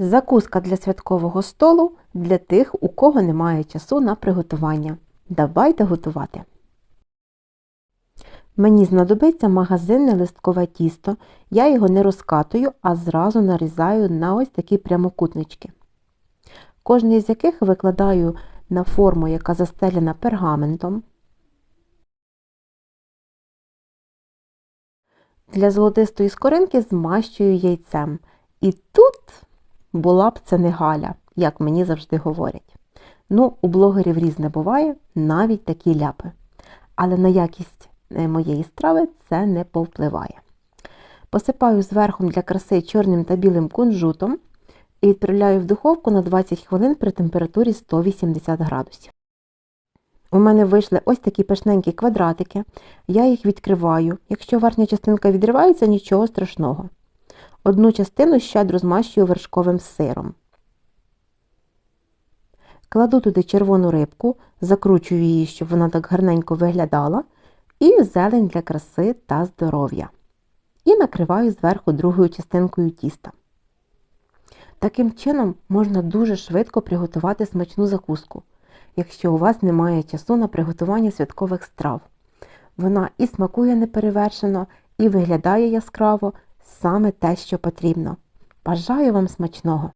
Закуска для святкового столу для тих, у кого немає часу на приготування. Давайте готувати. Мені знадобиться магазинне листкове тісто. Я його не розкатую, а зразу нарізаю на ось такі прямокутнички. Кожний з яких викладаю на форму, яка застелена пергаментом. Для золотистої скоринки змащую яйцем. І тут була б це не Галя, як мені завжди говорять. Ну, у блогерів різне буває, навіть такі ляпи. Але на якість е, моєї страви це не повпливає. Посипаю зверху для краси чорним та білим кунжутом і відправляю в духовку на 20 хвилин при температурі 180 градусів. У мене вийшли ось такі пишненькі квадратики. Я їх відкриваю. Якщо верхня частинка відривається, нічого страшного. Одну частину щедро змащую вершковим сиром. Кладу туди червону рибку, закручую її, щоб вона так гарненько виглядала, і зелень для краси та здоров'я. І накриваю зверху другою частинкою тіста. Таким чином можна дуже швидко приготувати смачну закуску, якщо у вас немає часу на приготування святкових страв. Вона і смакує неперевершено, і виглядає яскраво саме те, що потрібно. Бажаю вам смачного!